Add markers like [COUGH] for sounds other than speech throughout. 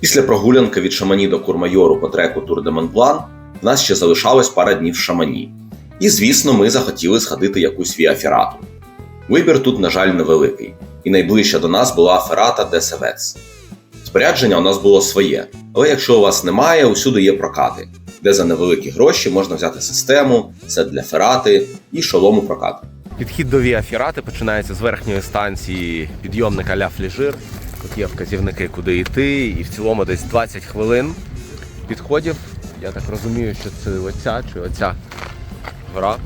Після прогулянки від Шамані до Курмайору по треку Тур де Монблан в нас ще залишалось пара днів в Шамані. І, звісно, ми захотіли сходити якусь віафірату. Вибір тут, на жаль, невеликий, і найближча до нас була ферата де Севец. Спорядження у нас було своє, але якщо у вас немає, усюди є прокати, де за невеликі гроші можна взяти систему, сет для ферати і шолому прокату. Підхід до Віафірати починається з верхньої станції підйомника Ля Фліжир. Тут є вказівники, куди йти, і в цілому десь 20 хвилин підходів. Я так розумію, що це оця чи оця гора.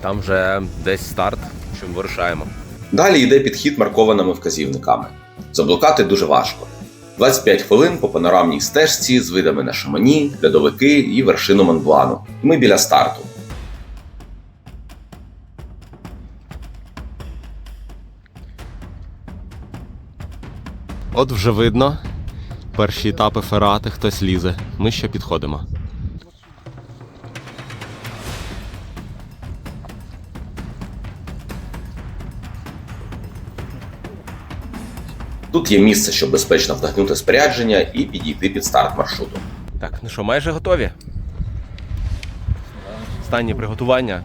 Там вже десь старт, що ми вирушаємо. Далі йде підхід маркованими вказівниками. Заблукати дуже важко. 25 хвилин по панорамній стежці з видами на шамані, льодовики і вершину Монблану. Ми біля старту. От вже видно перші етапи ферати, хтось лізе. Ми ще підходимо. Тут є місце, щоб безпечно вдягнути спорядження і підійти під старт маршруту. Так, ну що, майже готові? Останні приготування.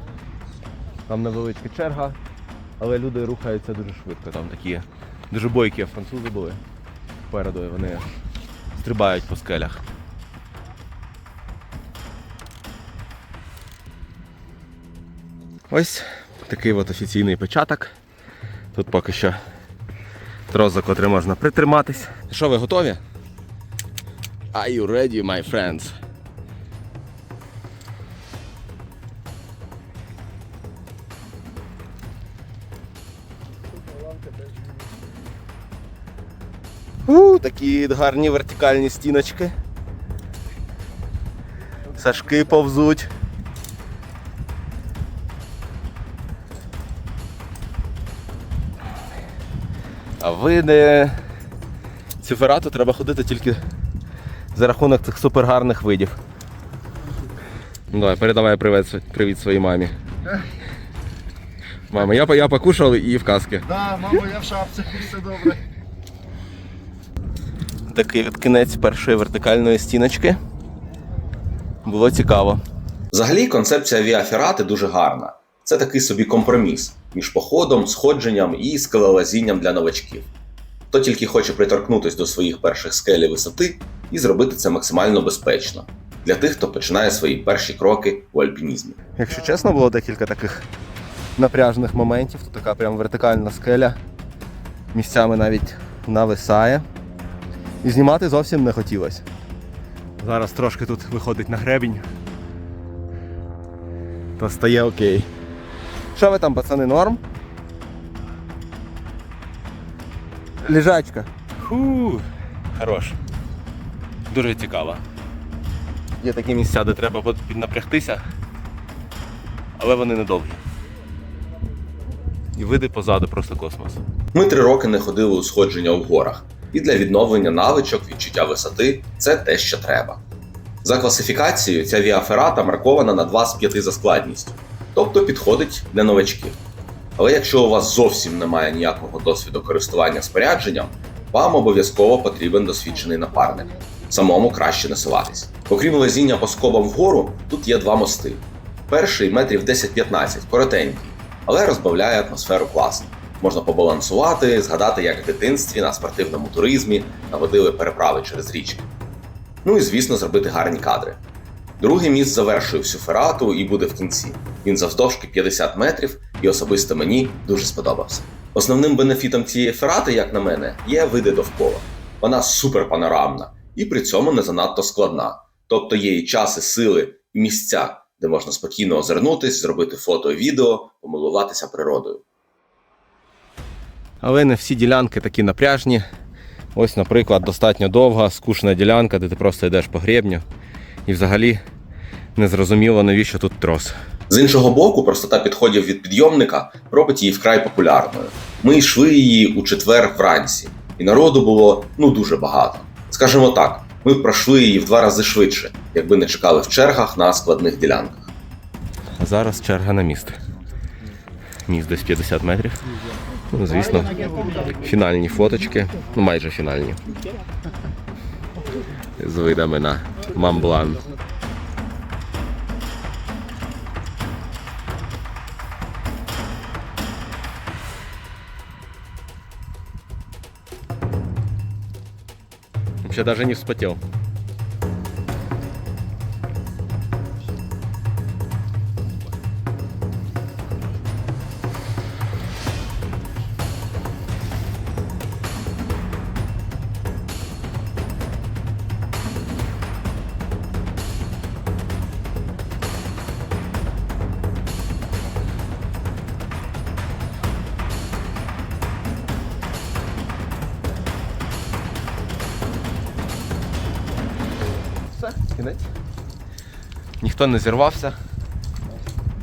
Там невеличка черга, але люди рухаються дуже швидко. Там такі дуже бойкі французи були попереду, вони стрибають по скелях. Ось такий от офіційний початок. Тут поки що трос, за котрий можна притриматись. Що, ви готові? Are you ready, my friends? У, такі гарні вертикальні стіночки. Сашки повзуть. А ви не цю ферату треба ходити тільки за рахунок цих супергарних видів. Ну, Давай, передавай привіт, привіт своїй мамі. Мама, я, я покушав і в каски. Да, мамо, я в шапці, все добре. Такий от кінець першої вертикальної стіночки. Було цікаво. Взагалі, концепція авіаферати дуже гарна. Це такий собі компроміс між походом, сходженням і скелелазінням для новачків. Хто тільки хоче приторкнутися до своїх перших скель і висоти і зробити це максимально безпечно для тих, хто починає свої перші кроки у альпінізмі. Якщо чесно, було декілька таких напряжних моментів. Тут така прям вертикальна скеля. Місцями навіть нависає. І знімати зовсім не хотілося. Зараз трошки тут виходить на гребінь. То стає окей. Що ви там, пацани, норм? Лежачка. Фу. Хорош. Дуже цікаво. Є такі місця, де треба піднапрягтися, але вони недовгі. І види позаду просто космос. Ми три роки не ходили у сходження в горах, і для відновлення навичок відчуття висоти це те, що треба. За класифікацією, ця віаферата маркована на 2 з 5 за складністю, тобто підходить для новачків. Але якщо у вас зовсім немає ніякого досвіду користування спорядженням, вам обов'язково потрібен досвідчений напарник. Самому краще не суватись. Окрім лазіння по скобам вгору, тут є два мости. Перший метрів 10-15, коротенький, але розбавляє атмосферу класно. Можна побалансувати, згадати, як в дитинстві на спортивному туризмі наводили переправи через річки. Ну і звісно, зробити гарні кадри. Другий міст завершує всю ферату і буде в кінці. Він завдовжки 50 метрів і особисто мені дуже сподобався. Основним бенефітом цієї ферати, як на мене, є види довкола. Вона супер панорамна і при цьому не занадто складна. Тобто є і час, і сили, і місця, де можна спокійно озирнутись, зробити фото відео, помилуватися природою. Але не всі ділянки такі напряжні. Ось, наприклад, достатньо довга, скучна ділянка, де ти просто йдеш по гребню. І взагалі не зрозуміло, навіщо тут трос. З іншого боку, простота підходів від підйомника робить її вкрай популярною. Ми йшли її у четвер вранці, і народу було ну дуже багато. Скажімо так, Ми пройшли її в два рази швидше, якби не чекали в чергах на складних ділянках. А зараз черга на міст. Міст десь 50 метрів. Ну, звісно, фінальні фоточки, ну майже фінальні. З видами на Мамблан. Вообще даже не вспотел. кінець. Ніхто не зірвався.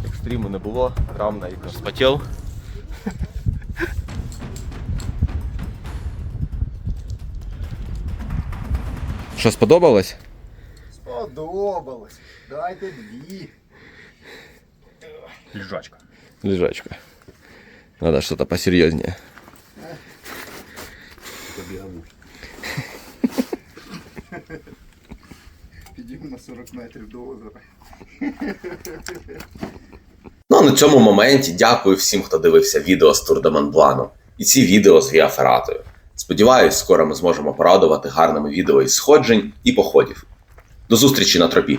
Екстриму не було, грам на ікор спотів. [LAUGHS] Що сподобалось? Сподобалось. Дайте дві. Лежачка. Лежачка. Надо что-то посерьезнее. 40 метрів до озера. Ну а на цьому моменті дякую всім, хто дивився відео з Тур де Монблану і ці відео з Віафератою. Сподіваюсь, скоро ми зможемо порадувати гарними відео із сходжень і походів. До зустрічі на тропі!